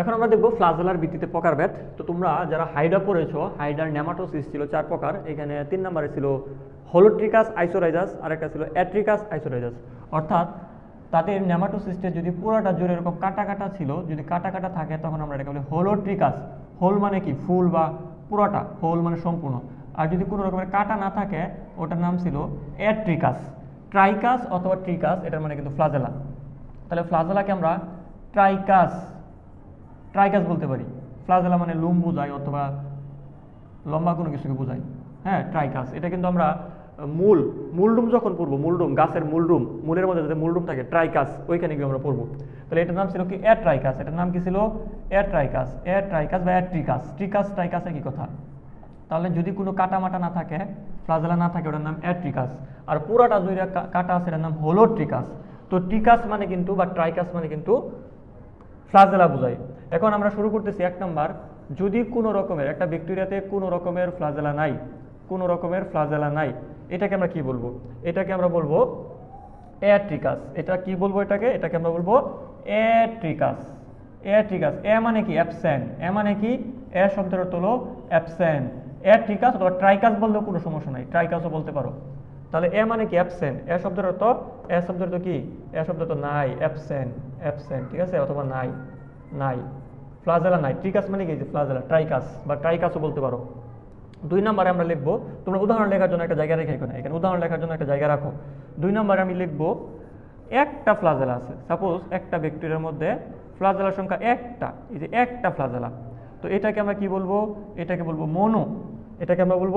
এখন আমরা দেখব ফ্লাজেলার ভিত্তিতে প্রকারভেদ তো তোমরা যারা হাইডা পড়েছো, হাইডার নেমাটোসিস ছিল চার প্রকার। এখানে তিন নম্বরে ছিল হোলোট্রিকাস আইসোরাইজাস আর একটা ছিল অ্যাট্রিকাস আইসোরাইজাস। অর্থাৎ তাদের নেমাটোসিস্টে যদি পুরোটা জুড়ে এরকম কাটা কাটা ছিল, যদি কাটা কাটা থাকে, তখন আমরা এটাকে বলি হোলোট্রিকাস। হোল মানে কি? ফুল বা পুরোটা। হোল মানে সম্পূর্ণ। আর যদি কোনো রকমের কাটা না থাকে, ওটার নাম ছিল অ্যাট্রিকাস। ট্রাইকাস অথবা ট্রিকাস, এটার মানে কিন্তু ফ্লাজেলা। তাহলে ফ্লাজেলাকে আমরা ট্রাইকাস ট্রাইকাস বলতে পারি। ফ্লাজেলা মানে লুম বোঝায় অথবা লম্বা কোনো কিছুকে বোঝায়। হ্যাঁ ট্রাইকাস এটা কিন্তু আমরা মূল মূলডুম যখন পড়ব মূলডুম গাছের মূলডুম মূলের মধ্যে যদি মূলডুম থাকে ট্রাইকাস ওইখানে গিয়ে আমরা পড়ব। তাহলে এটার নাম ছিল কি? এয়ার ট্রাইকাস এটার নাম কি ছিল? এয়ার ট্রাইকাস এয়ার ট্রাইকাস বা এয়ার ট্রিকাস ট্রিকাস ট্রাইকাস একই কথা। তাহলে যদি কোনো কাটা মাটা না থাকে ফ্লাজেলা না থাকে, ওটার নাম অ্যাট্রিকাস আর পুরাটা যদি কাটা আছে, এটার নাম হলো ট্রিকাস তো ট্রিকাস মানে কিন্তু বা ট্রাইকাস মানে কিন্তু ফ্লাজেলা বোঝায়। এখন আমরা শুরু করতেছি এক নম্বর, যদি কোনো রকমের, একটা ব্যাকটেরিয়াতে কোনো রকমের ফ্লাজেলা নাই, কোনো রকমের ফ্লাজেলা নাই, এটাকে আমরা কি বলব? এটাকে আমরা বলব অ্যাট্রিকাস এটা কি বলব এটাকে? এটাকে আমরা বলব অ্যাট্রিকাস অ্যাট্রিকাস এ মানে কি? অ্যাবসেন্ট এ মানে কি? এ শব্দের অর্থ হলো অ্যাবসেন্ট অ্যাট্রিকাস অথবা ট্রাইকাস বললেও কোনো সমস্যা নাই। ট্রাইকাসও বলতে পারো। তাহলে এ মানে কি? অ্যাবসেন্ট এ শব্দের অর্থ, এ শব্দের অর্থ কি? এ শব্দের অর্থ নাই। অ্যাবসেন্ট অ্যাবসেন্ট ঠিক আছে? অথবা নাই। নাই। ফ্লাজেলা নাই, ট্রিকাস মানে কি? ফ্লাজেলা, ট্রাইকাস বা ট্রাইকাসও বলতে পারো। দুই নম্বরে আমরা লিখব, তোমরা উদাহরণ লেখার জন্য একটা জায়গা রেখে এখানে এখানে উদাহরণ লেখার জন্য একটা জায়গা রাখো। দুই নম্বরে আমি লিখব, একটা ফ্লাজেলা আছে। সাপোজ একটা ব্যাকটেরিয়ার মধ্যে ফ্লাজেলার সংখ্যা একটা, এই যে একটা ফ্লাজেলা। তো এটাকে আমরা কি বলব? এটাকে বলব মনো, এটাকে আমরা বলব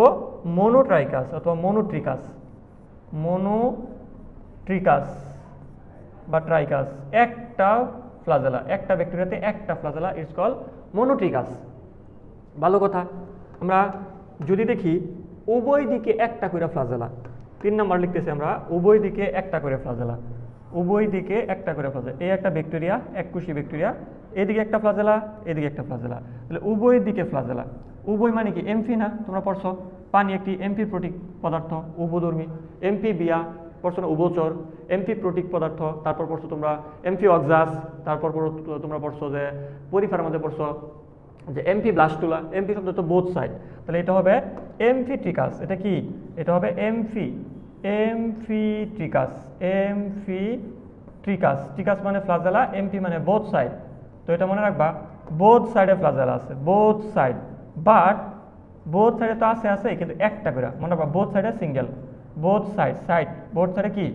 মোনোট্রাইকাস অথবা মোনোট্রিকাস। মোনোট্রিকাস বা ট্রাইকাস, একটা ফ্লাজেলা। একটা ব্যাকটেরিয়াতে একটা ফ্লাজেলা ইটস কল মোনোট্রিকাস ভালো কথা। আমরা যদি দেখি, উভয় দিকে একটা করে ফ্লাজেলা। তিন নাম্বার লিখতেছি আমরা, উভয় দিকে একটা করে ফ্লাজেলা। উভয় দিকে একটা করে ফ্লাজেলা। এই একটা ব্যাকটেরিয়া এককুশি ব্যাকটেরিয়া, এদিকে একটা ফ্লাজেলা, এদিকে একটা ফ্লাজেলা। তাহলে উভয় দিকে ফ্লাজেলা। উভয় মানে কি? এমফি না? তোমরা পড়ছো। পানি একটি এমপি প্রোটিক পদার্থ উভধর্মী এমপি বিয়া পড়ছো না উভচর এমপি প্রোটিক পদার্থ, তারপর পড়ছো তোমরা এমপি অক্সাস, তারপর তোমরা পড়ছো যে পরিফার মধ্যে পড়ছো যে এমপি ব্লাস্টুলা এমপি শব্দ তো বোথ সাইড তাহলে এটা হবে এমফিট্রিকাস এটা কি? এটা হবে এমফি এমফিট্রিকাস এমফিট্রিকাস ট্রিকাস মানে ফ্লাজেলা এমপি মানে বোথ সাইড তো এটা মনে রাখবা বোথ সাইডে ফ্লাজেলা আছে বোথ সাইড বাট বোথ সাইডে তো আছে আছে, কিন্তু একটা করে, মনে রাখবা বোথ সাইডে single both side side both সাইডে কি?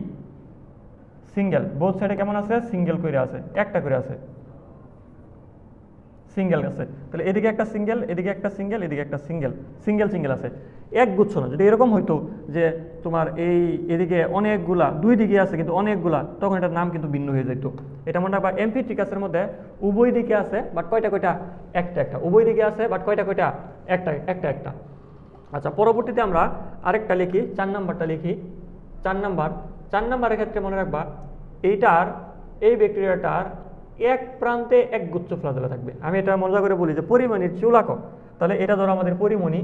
সিঙ্গেল বোথ সাইডে কেমন আছে? সিঙ্গেল করে আছে। একটা করে আছে। সিঙ্গেল আছে। তাহলে এদিকে একটা সিঙ্গেল এদিকে একটা সিঙ্গেল এদিকে একটা সিঙ্গেল সিঙ্গেল সিঙ্গেল আছে। এক গুচ্ছ না। যদি এরকম হইতো যে তোমার এই এদিকে অনেকগুলা, দুই দিকে আছে কিন্তু অনেকগুলা, তখন এটার নাম কিন্তু ভিন্ন হয়ে যেত এটা মনে রাখবা এমপি টিকাসের মধ্যে উভয় দিকে আছে বাট কয়টা কয়টা? একটা একটা। উভয় দিকে আছে বাট কয়টা কয়টা? একটা একটা একটা। আচ্ছা পরবর্তীতে আমরা আরেকটা লিখি চার নাম্বারটা লিখি। চার নাম্বার চার নাম্বারের ক্ষেত্রে মনে রাখবা এইটার এই ব্যাকটেরিয়াটার এক প্রান্তে এক গুচ্ছ ফ্লাজেলা থাকবে। আমি এটা মজা করে বলি যে পরিমণির চুল আঁকো তাহলে এটা ধরো আমাদের পরিমণি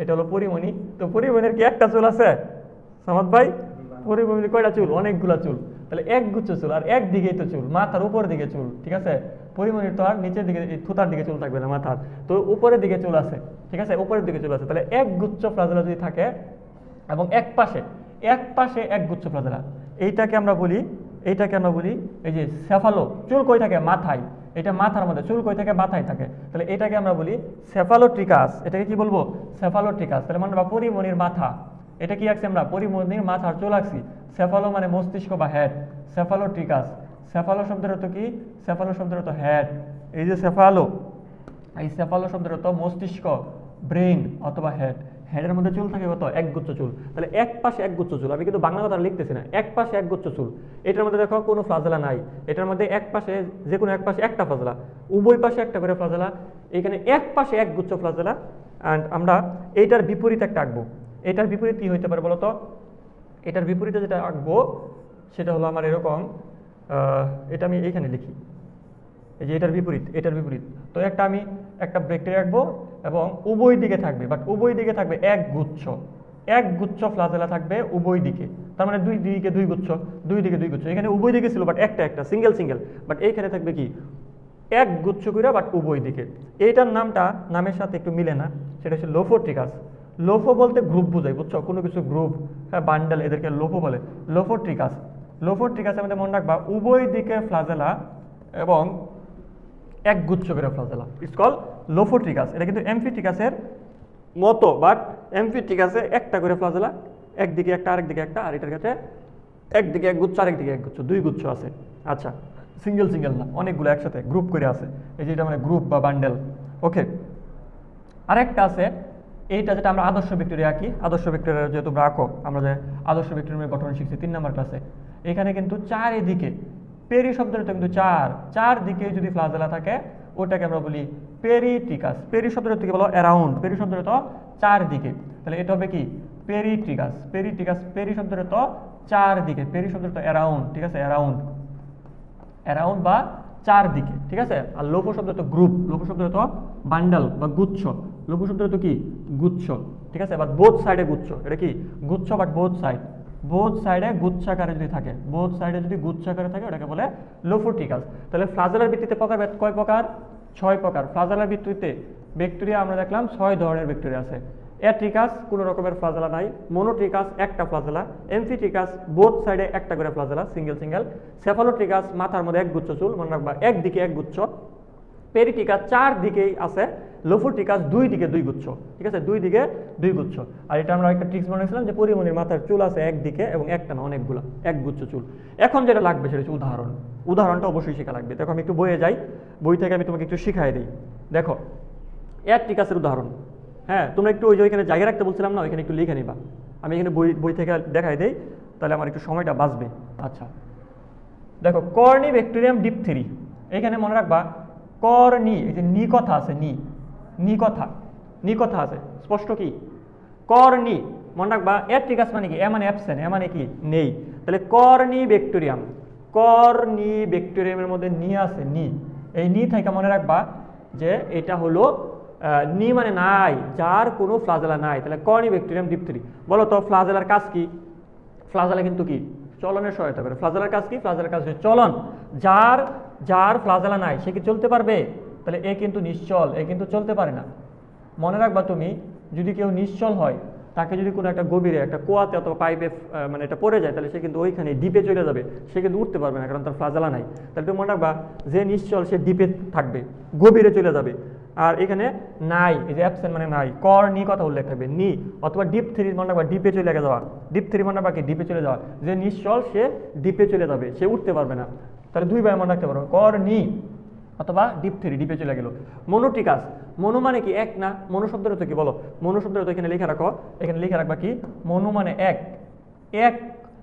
এটা হলো পরিমণি। তো পরিমণির কি একটা চুল আছে? সামাদ ভাই? পরিমণির কয়টা চুল? অনেকগুলা চুল। তাহলে এক গুচ্ছ চুল আর এক দিকেই তো চুল, মাথার উপর দিকে চুল, ঠিক আছে? পরিমণির তো আর নিচের দিকে থুতার দিকে চুল থাকবে না মাথার। তো উপরের দিকে চুল আছে, ঠিক আছে? উপরের দিকে চুল আছে। তাহলে এক গুচ্ছ ফ্লাজেলা যদি থাকে, এবং এক পাশে এক পাশে এক গুচ্ছ ফ্লাজেলা, এইটাকে আমরা বলি, এইটাকে আমরা বলি এই যে সেফালো চুল কই থাকে? মাথায়। এটা মাথার মধ্যে, চুল কই থাকে? মাথায় থাকে। তাহলে এটাকে আমরা বলি সেফালোট্রিকাস এটাকে কি বলব? সেফালোট্রিকাস তাহলে মানে পরিমণির মাথা। এটা কি আঁকছি আমরা? পরিমণির মাথার চুল আঁকছি। সেফালো মানে মস্তিষ্ক বা হেড সেফালোট্রিকাস সেফালো শব্দের অর্থ কি? সেফালো শব্দের অর্থ হেড এই যে সেফালো এই সেফালো শব্দের অর্থ মস্তিষ্ক ব্রেন অথবা হেড হেডের মধ্যে চুল থাকে কত? এক গুচ্ছ চুল। তাহলে এক পাশে এক গুচ্ছ চুল। আমি কিন্তু বাংলা কথা লিখতেছি না। এক পাশে এক গুচ্ছ চুল। এটার মধ্যে দেখো কোনো ফ্লাজেলা নাই। এটার মধ্যে এক পাশে যে কোনো এক পাশে একটা ফ্লাজেলা উভয় পাশে একটা করে ফ্লাজেলা এখানে এক পাশে এক গুচ্ছ ফ্লাজেলা অ্যান্ড আমরা এইটার বিপরীত একটা আঁকবো। এটার বিপরীত কি হইতে পারে বলতো? এটার বিপরীতে যেটা আঁকবো, সেটা হলো আমার এরকম এটা আমি এইখানে লিখি। এই যে এটার বিপরীত এটার বিপরীত। তো একটা আমি একটা ব্যাকটেরিয়া রাখব এবং উভয় দিকে থাকবে বাট উভয় দিকে থাকবে এক গুচ্ছ। এক গুচ্ছ ফ্লাজেলা থাকবে উভয় দিকে। তার মানে দুই দিকে দুই গুচ্ছ, দুই দিকে দুই গুচ্ছ। এখানে উভয় দিকে ছিল বাট একটা একটা সিঙ্গেল সিঙ্গেল বাট এইখানে থাকবে কি? এক গুচ্ছ করে বাট উভয় দিকে। এইটার নামটা, নামের সাথে একটু মিলে না, সেটা হচ্ছে লোফোট্রিকাস লোফো বলতে গ্রুপ বোঝায়, বুঝছ? কোনো কিছু গ্রুপ হ্যাঁ বান্ডেল এদেরকে লোফো বলে। লোফোট্রিকাস লোফোট্রিকাস আমাদের মনে রাখবা, উভয় দিকে ফ্লাজেলা এবং এক গুচ্ছ করে ফ্লাজেলা ইটস কল লোফোট্রিকাস এটা কিন্তু এমফি এমফিট্রিকাসের মতো বাট এমফি এমফিট্রিকাসে একটা করে ফ্লাজেলা একদিকে একটা, আরেকদিকে একটা, আর এটার কাছে একদিকে এক গুচ্ছ আরেকদিকে এক গুচ্ছ দুই গুচ্ছ আছে। আচ্ছা সিঙ্গেল সিঙ্গেল না, অনেকগুলো একসাথে গ্রুপ করে আছে। এই যে এটা মানে গ্রুপ বা বান্ডেল ওকে আরেকটা আছে এইটা যেটা আমরা আদর্শ ব্যাকটেরিয়া আঁকি, আদর্শ ব্যাকটেরিয়া যেহেতু তোমরা আঁকো, আমরা যে আদর্শ ব্যাকটেরিয়ার গঠন শিখছি, তিন নম্বর ক্লাসে এখানে কিন্তু চারিদিকে, পেরি শব্দের তো কিন্তু চার চার দিকে যদি ফ্লাজেলা থাকে, ওটাকে আমরা বলি পেরিট্রিকাস পেরি শব্দের থেকে বলো? অ্যারাউন্ড পেরি শব্দের তো চারদিকে। তাহলে এটা হবে কি? পেরিট্রিকাস পেরিট্রিকাস পেরি শব্দের তো চারদিকে। পেরি শব্দের তো অ্যারাউন্ড ঠিক আছে? অ্যারাউন্ড অ্যারাউন্ড বা চারদিকে, ঠিক আছে? আর লোপ শব্দ তো গ্রুপ লোপ শব্দ তো বান্ডাল বা গুচ্ছ। লোপ শব্দ তো কি? গুচ্ছ, ঠিক আছে? বাট বোধ সাইডে গুচ্ছ, এটা কি? গুচ্ছ বাট বোধ সাইড বোধ সাইডে গুচ্ছাকারে যদি থাকে বোধ সাইডে যদি গুচ্ছাকারে থাকে, ওটাকে বলে লোফোটিকাস তাহলে ফ্লাজেলার ভিত্তিতে প্রকার কয় প্রকার? ছয় প্রকার। ফ্লাজেলার ভিত্তিতে ব্যাকটেরিয়া আমরা দেখলাম ছয় ধরনের ব্যাকটেরিয়া আছে। অ্যাট্রিকাস কোনো রকমের ফ্লাজেলা নাই মোনোট্রিকাস একটা ফ্লাজেলা এমফিট্রিকাস বোথ সাইডে একটা করে ফ্লাজেলা সিঙ্গেল সিঙ্গেল সেফালোট্রিকাস মাথার মধ্যে এক গুচ্ছ চুল, মনে রাখবা একদিকে এক গুচ্ছ পেরিটিকাস চার দিকেই আছে লোফোটিকাস দুই দিকে দুই গুচ্ছ ঠিক আছে? দুই দিকে দুই গুচ্ছ আর এটা আমরা একটা ট্রিক্স বানিয়েছিলাম যে পরিমণির মাথার চুল আছে একদিকে এবং একটা না অনেকগুলো এক গুচ্ছ চুল। এখন যেটা লাগবে সেটা হচ্ছে উদাহরণ। উদাহরণটা অবশ্যই শেখা লাগবে। দেখো আমি একটু বইয়ে যাই, বই থেকে আমি তোমাকে একটু শিখাই দিই। দেখো অ্যাট্রিকাসের উদাহরণ। হ্যাঁ তোমরা একটু ওই যে ওইখানে জায়গা রাখতে বলছিলাম না, ওইখানে একটু লিখে নিবা। আমি এখানে বই বই থেকে দেখাই দেই, তাহলে আমার একটু সময়টা বাঁচবে। আচ্ছা। দেখো কর্নি ব্যাকটেরিয়াম ডিপথেরি এখানে মনে রাখবা করনি এই যে নি কথা আছে, নি। নি কথা। নি কথা আছে, স্পষ্ট কি? করনি মনে রাখবা অ্যাট্রিকাস মানে কি? এ মানে অ্যাবসেন্ট এ মানে কি? নেই। তাহলে করনি ব্যাকটেরিয়াম করনি ব্যাকটেরিয়ামের মধ্যে নি আছে, নি। এই নি থেকে মনে রাখবা যে এটা হলো নি মানে নাই, যার কোনো ফ্লাজেলা নাই। তাহলে করনি ব্যাকটেরিয়াম ডিপথেরি বলো তো, ফ্লাজেলার কাজ কি? ফ্লাজেলা কিন্তু কি? চলনের সহায়তা করে। ফ্লাজেলার কাজ কি? ফ্লাজেলার কাজ হচ্ছে চলন। যার যার ফ্লাজেলা নাই, সে কি চলতে পারবে? তাহলে এ কিন্তু নিশ্চল, এ কিন্তু চলতে পারে না। মনে রাখবা তুমি, যদি কেউ নিশ্চল হয়, তাকে যদি কোনো একটা গভীরে, একটা কোয়াতে অথবা পাইপে মানে এটা পড়ে যায়, তাহলে সে কিন্তু ওইখানে ডিপে চলে যাবে। সে কিন্তু উঠতে পারবে না, কারণ তার ফ্লাজেলা নাই। তাহলে তুমি মনে রাখবা, যে নিশ্চল, সে ডিপে থাকবে, গভীরে চলে যাবে। আর এখানে নাই, এই যে অ্যাবসেন্ট মানে নাই। কর, নি কথা উল্লেখ থাকবে। নি, অথবা ডিপ থ্রি মনে রাখবা ডিপে চলে যাওয়া। ডিপ থ্রি মনে রাখবা কি? ডিপে চলে যাওয়া। যে নিশ্চল সে ডিপে চলে যাবে। সে উঠতে পারবে না। তাহলে দুই ভাই মনে রাখতে পারো। কর, নি, অথবা ডিপ থ্রি, ডিপে চলে গেল। মনোটিকাস। মনো মানে কি? এক না? মনো শব্দের তো কি? বলো। মনো শব্দের তো এখানে লিখে রাখো। এখানে লিখে রাখবা কি? মনো মানে এক। এক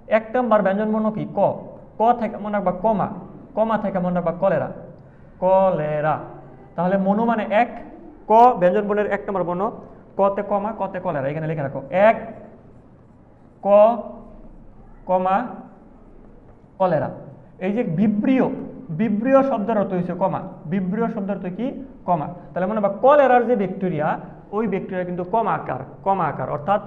এক নম্বর ব্যঞ্জন মনো কি? ক। ক থেকে মনে রাখবা কমা। কমা থেকে মনে রাখবা কলেরা। কলেরা। তাহলে মনো মানে এক, ক, ব্যঞ্জন বর্ণের এক নম্বর বর্ণ। কতে কমা, কতে কলেরা এখানে লিখে রাখো। এক, ক, কমা, কলেরা। এই যে বিব্রিয় বিব্রিয় শব্দের অর্থ হচ্ছে কমা। বিব্রিয় শব্দের অর্থ কি? কমা। তাহলে মনে বা কলেরার যে ব্যাকটেরিয়া, ওই ব্যাকটেরিয়া কিন্তু কমা আকার কমা আকার। অর্থাৎ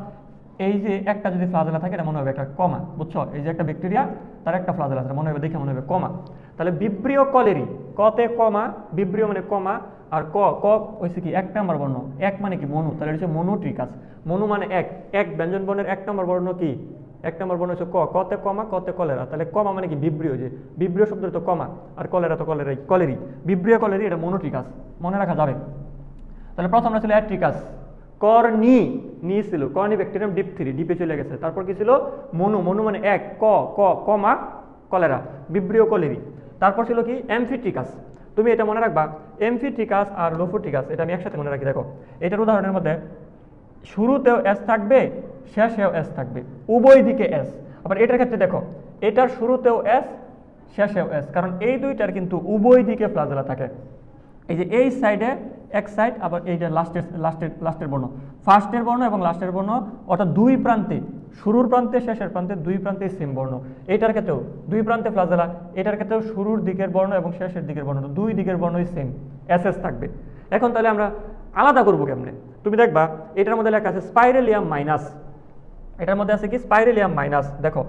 এই যে একটা যদি ফ্লাজেলা থাকে, এটা মনে হবে একটা কমা, বুঝছ? এই যে একটা ব্যাকটেরিয়া তার একটা ফ্লাজেলা আছে মনে হবে দেখে মনে হবে কমা। তাহলে বিব্রিয় কলেরি, কতে কমা, বিব্রিয় মানে কমা, আর ক ক হয়েছে কি, এক নম্বর বর্ণ। এক মানে কি, মনু, তাহলে হচ্ছে মনোট্রিকাস। মনু মানে এক এক ব্যঞ্জন বর্ণের এক নম্বর বর্ণ কি? এক নম্বর বর্ণ হচ্ছে ক, কতে কমা, কতে কলেরা। তাহলে কমা মানে কি, বিব্রিয়, যে বিব্রিয় শব্দ তো কমা, আর কলেরা তো কলেরাই, কলেরি। বিব্রিয় কলেরি, এটা মনোট্রিকাস, মনে রাখা যাবে। তাহলে প্রথমটা ছিল অ্যাট্রিকাস। করনি নি ছিল। করনি ব্যাকটেরিয়াম ডিপ থ্রি, ডিপে চলে গেছে। তারপর কি ছিল? মনু মনু মানে এক, ক ক, কমা, কলেরা, বিব্রিয় কলেরি। তারপর ছিল কি? অ্যামফিট্রিকাস তুমি এটা মনে রাখবা এমফিট্রিকাস আর লোফোট্রিকাস এটা আমি একসাথে মনে রাখি, দেখো। এটার উদাহরণের মধ্যে, শুরুতেও এস থাকবে, শেষেও এস থাকবে। উভয় দিকে এস আবার এটার ক্ষেত্রে দেখো, এটার শুরুতেও এস শেষেও এস কারণ এই দুইটার কিন্তু উভয় দিকে ফ্লাজেলা থাকে। এই যে এই সাইডে এক সাইড আবার এইটা লাস্টের লাস্টের লাস্টের বর্ণ। ফার্স্টের বর্ণ এবং লাস্টের বর্ণ, অর্থাৎ দুই প্রান্তে, শুরুর প্রান্তে, শেষের প্রান্তে দুই প্রান্তে সেম বর্ণ। এটার ক্ষেত্রেও দুই প্রান্তে ফ্লাজেলা এটার ক্ষেত্রেও শুরুর দিকের বর্ণ এবং শেষের দিকের বর্ণ, দুই দিকের বর্ণই সেম এস থাকবে। এখন তাহলে আমরা আলাদা করব কেমনে? তুমি দেখবা, এটার মধ্যে লেখা আছে স্পাইরেলিয়াম মাইনাস এটার মধ্যে আছে কি? স্পাইরেলিয়াম মাইনাস দেখো,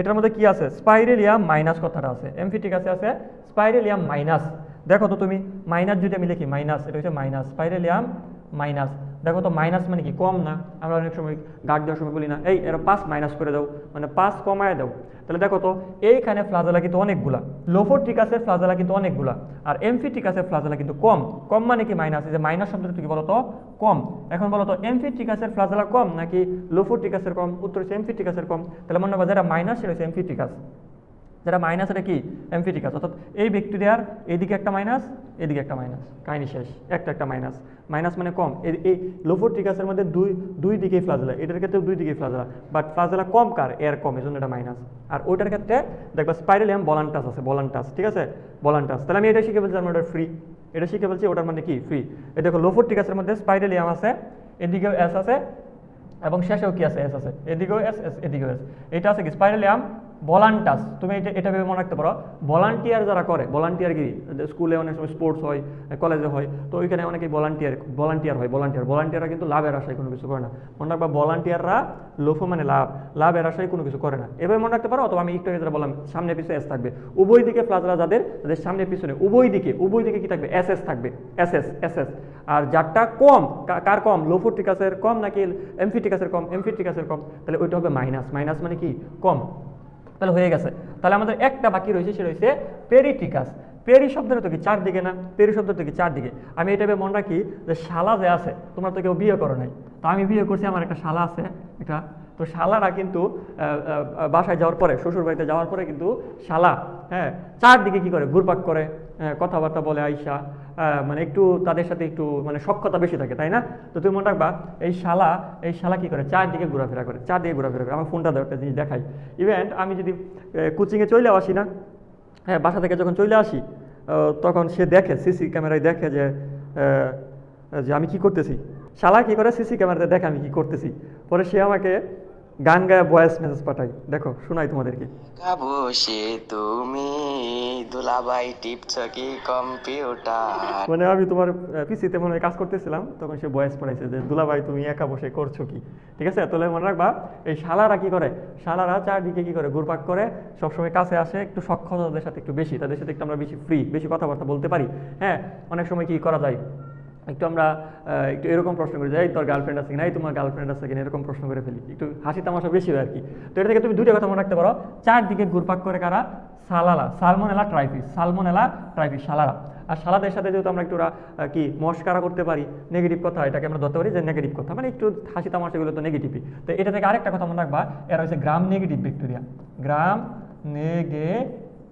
এটার মধ্যে কি আছে? স্পাইরেলিয়াম মাইনাস কথাটা আছে। এমফিটিক আছে আছে স্পাইরেলিয়াম মাইনাস দেখো তো তুমি মাইনাস যদি আমি লিখি মাইনাস এটা হচ্ছে মাইনাস স্পাইরেলিয়াম মাইনাস দেখো তো মাইনাস মানে কি, কম না? আমরা অনেক সময় গার্ড দেওয়ার সময় বলি না, এই এরা পাঁচ মাইনাস করে দাও। মানে পাঁচ কমায় দাও। তাহলে দেখো তো, এইখানে ফ্লাজেলা কিন্তু অনেকগুলা। লোফোটিকাসের ফ্লাজেলা কিন্তু অনেকগুলা। আর এমফিটিকাসের ফ্লাজেলা কিন্তু কম। কম মানে কি মাইনাস এই যে মাইনাস শব্দটা কি বলতো? কম। এখন বলো তো এমফিটিকাসের ফ্লাজেলা কম নাকি লোফোর লোফোটিকাসের কম উত্তর হচ্ছে এমফিটিকাসের কম তাহলে মনে হবে যেটা মাইনাস সেটা হচ্ছে এমফিটিকাস যেটা মাইনাস এটা কি? এমফিটিকাস অর্থাৎ এই ব্যাকটেরিয়ার এদিকে একটা মাইনাস এদিকে একটা মাইনাস কাহিনি শেষ। একটা একটা মাইনাস মাইনাস মানে কম। এই- এই লোফোটিকাসের মধ্যে দুই দুই দিকেই ফ্লাজেলা এটার ক্ষেত্রে দুই দিকেই ফ্লাজেলা বাট ফ্লাজেলা কম কার? এর কম। এই জন্য এটা মাইনাস আর ওইটার ক্ষেত্রে দেখবা স্পাইরালিয়াম বলান্টাস আছে। বলান্টাস ঠিক আছে? বলান্টাস তাহলে আমি এটা শিখে বলছি আমার ফ্রি এটা শিখে বলছি ওটার মানে কি? ফ্রি এই দেখো লোফোটিকাসের মধ্যে স্পাইরালিয়াম আছে, এদিকেও এস আছে, এবং শেষেও কি আছে? এস আছে। এদিকেও এস এস এদিকেও এস এটা আছে কি? স্পাইরালিয়াম ভলান্টাস তুমি এটা এটা ভেবে মনে রাখতে পারো, ভলান্টিয়ার যারা করে, ভলান্টিয়ার কি স্কুলে অনেক সময় স্পোর্টস হয় কলেজে হয়, তো ওইখানে অনেকে ভলান্টিয়ার ভলান্টিয়ার হয়, ভলান্টিয়ার, ভলান্টিয়াররা কিন্তু লাভের আশায় কোনো কিছু করে না। মনে রাখবা, ভলান্টিয়াররা লোফো মানে লাভ, লাভের আশায় কোনো কিছু করে না। এভাবে মনে রাখতে পারো, অথবা আমি একটু যেটা বললাম, সামনে পিছনে এস থাকবে। উভয় দিকে ফ্লাজরা যাদের তাদের সামনে পিছনে, উভয় দিকে উভয় দিকে কি থাকবে? এস এস থাকবে এস এস এস এস আর যারটা কম কার কম? লোফোটিকাসের কম নাকি এমফিটিকাসের কম? এমফিটিকাসের কম। তাহলে ওইটা হবে মাইনাস মাইনাস মানে কি? কম। তাহলে হয়ে গেছে। তাহলে আমাদের একটা বাকি রয়েছে সেটা হচ্ছে পেরিটিকাস পেরি শব্দটা তো কি? চারদিকে না? পেরি শব্দটা তো কি? চারদিকে। আমি এটা মনে রাখি যে শালা যে আছে, তোমরা তো কেউ বিয়ে করো নাই। তো আমি বিয়ে করছি, আমার একটা শালা আছে, একটা তো শালারা কিন্তু বাসায় যাওয়ার পরে শ্বশুর বাড়িতে যাওয়ার পরে কিন্তু শালা হ্যাঁ চারদিকে কি করে? ঘুরপাক করে কথাবার্তা বলে আইসা মানে একটু তাদের সাথে একটু মানে সক্ষতা বেশি থাকে, তাই না? তো তুমি মনে রাখবা, এই শালা এই শালা কি করে? চারদিকে ঘোরাফেরা করে, চারদিকে ঘোরাফেরা করে। আমার ফোনটা একটা জিনিস দেখাই। ইভেন্ট আমি যদি কোচিংয়ে চলে আসি না হ্যাঁ বাসা থেকে যখন চলে আসি তখন সে দেখে, সিসি ক্যামেরায় দেখে যে যে আমি কি করতেছি। শালা কি করে? সিসি ক্যামেরাতে দেখে আমি কি করতেছি। পরে সে আমাকে গান গায়ে ভয়েস মেসেজ পাঠাই। দেখো শোনাই তোমাদেরকে। বসে তুমি দুলাবাই টিপছ কি কম্পিউটার? মানে আমি তোমার পিসিতে মনে কাজ করতেছিলাম তখন সে ভয়েস পড়াইছে যে দুলাভাই তুমি একা বসে করছ কি? ঠিক আছে? তাহলে মনে রাখবা এই শালারা কি করে? শালারা চারদিকে কি করে? ঘুরপাক করে সবসময় কাছে আসে একটু সক্ষমতাদের সাথে একটু বেশি তাদের সাথে একটু আমরা বেশি ফ্রি বেশি কথাবার্তা বলতে পারি। হ্যাঁ অনেক সময় কি করা যায়? একটু আমরা একটু এরকম প্রশ্ন করি যাই তোর গার্লফ্রেন্ড আছে কিনা? এই তোমার গার্লফ্রেন্ড আছে কিনা? এরকম প্রশ্ন করে ফেলি। একটু হাসি তামাশা বেশি হয় আর কি তো এটা থেকে তুমি দুইটা কথা মনে রাখতে পারো। চারদিকে ঘুরপাক করে কারা? সালালা, সালমোনেলা ট্রাইফিস সালমোনেলা ট্রাইফিস, সালারা। আর সালাদের সাথে যেহেতু আমরা একটু কি মস্কারা করতে পারি নেগেটিভ কথা, এটাকে আমরা ধরতে পারি যে নেগেটিভ কথা। মানে একটু হাসি তামাশাগুলো তো নেগেটিভই তো এটা থেকে আরেকটা কথা মনে রাখবা, এরা হচ্ছে gram negative bacteria gram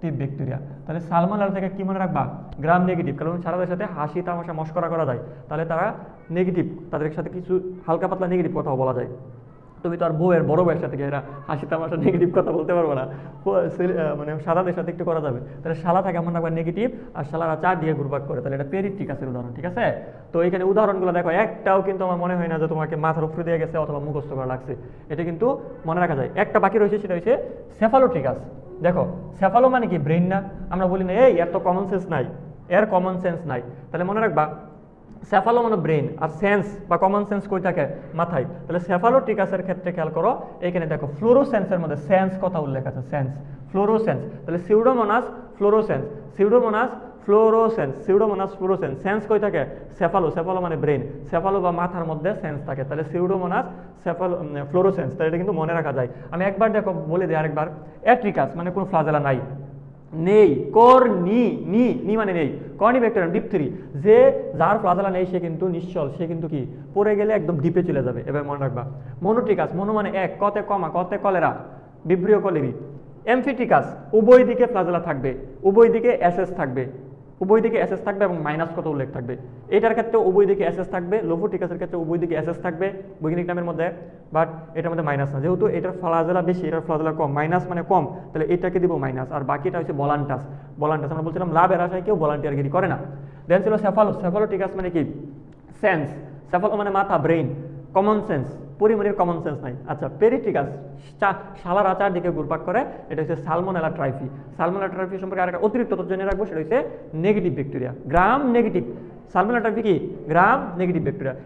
negative bacteria তাহলে সালমোনেলা থেকে কি মনে রাখবা? গ্রাম নেগেটিভ কারণ সারাদের সাথে হাসি, তামাশা, মস্করা করা যায়। তাহলে তারা নেগেটিভ তাদের সাথে কিছু হালকা পাতলা নেগেটিভ কথাও বলা যায়। তুমি তো আর বউয়ের বড় বউয়ের সাথে এরা হাসি তামাশা নেগেটিভ কথা বলতে পারব না। মানে সাদাদের সাথে একটু করা যাবে। তাহলে শালা থাকে এমন রাখবা নেগেটিভ আর শালারা চার দিয়ে ঘুরপাক করে। তাহলে এটা পেরিটিকাসের উদাহরণ, ঠিক আছে? তো এখানে উদাহরণগুলো দেখো, একটাও কিন্তু আমার মনে হয় না যে তোমাকে মাথার উপরে দিয়ে গেছে অথবা মুখস্থ করা লাগছে। এটা কিন্তু মনে রাখা যায়। একটা বাকি রয়েছে, সেটা হচ্ছে সেফালোটিকাস দেখো সেফালো মানে কি? ব্রেন না? আমরা বলি না, এই, এর তো কমন সেন্স নাই। এর কমন সেন্স নাই। তাহলে মনে রাখবা স্যাফালো মানে ব্রেন আর সেন্স বা কমন সেন্স কই থাকে? মাথায়। তাহলে স্যাফালোটিকাসের ক্ষেত্রে খেয়াল করো এখানে দেখো ফ্লোরোসেন্সের মধ্যে সেন্স কথা উল্লেখ আছে সেন্স ফ্লোরোসেন্স তাহলে Pseudomonas fluorescens Pseudomonas fluorescens Pseudomonas fluorescens sense কই থাকে? সেফালো সেফালো মানে ব্রেন সেফালো বা মাথার মধ্যে সেন্স থাকে। তাহলে সিউডোমোনাস সেফালো ফ্লোরোসেন্স তাহলে এটা কিন্তু মনে রাখা যায়। আমি একবার দেখো বলে দিই আরেকবার। অ্যাট্রিকাস মানে কোনো ফ্লাজেলা নাই। নেই, কর নি নি নি মানে নেই। কর্নি ব্যাকটেরিয়াম ডিপ থ্রি যে যার প্লাজালা নেই, সে কিন্তু নিশ্চল, সে কিন্তু কি? পড়ে গেলে একদম ডিপে চলে যাবে। এবার মনে রাখবা। মনোটিকাস মনো মানে এক, কতে কমা, কতে কলেরা বিব্রিয় কলেরি এমফিটিকাস উভয় দিকে প্লাজালা থাকবে, উভয় দিকে অ্যাসেস থাকবে। উভয় দিকে অ্যাসেস থাকবে এবং মাইনাস কত উল্লেখ থাকবে? এটার ক্ষেত্রে উভয় দিকে অ্যাসেস থাকবে লোফোটিকাসের ক্ষেত্রে উভয় দিকে অ্যাসেস থাকবে, বৈজ্ঞানিক নামের মধ্যে বাট এটার মধ্যে মাইনাস না। যেহেতু এটার ফ্লাজেলা বেশি, এটার ফ্লাজেলা কম মাইনাস মানে কম, তাহলে এটাকে দিব মাইনাস আর বাকিটা হচ্ছে বলান্টাস বলান্টাস আমরা বলছিলাম লাভের আশায় কেউ ভলান্টিয়ারগিরি করে না। দেন ছিল সেফালো সেফালোটিকাস মানে কি? সেন্স সেফালো মানে মাথা ব্রেইন কমন সেন্স পরিমাণের কমন সেন্স নাই। আচ্ছা পেরিটিকাস সালার আচার দিকে গুরপাক করে, এটা হচ্ছে সালমোনেলা ট্রাইফি সালমোনেলা ট্রাইফি সম্পর্কে আরেকটা অতিরিক্ত তথ্য জেনে রাখব, সেটা হচ্ছে negative bacteria gram negative salmonella typhi কি? Gram negative bacteria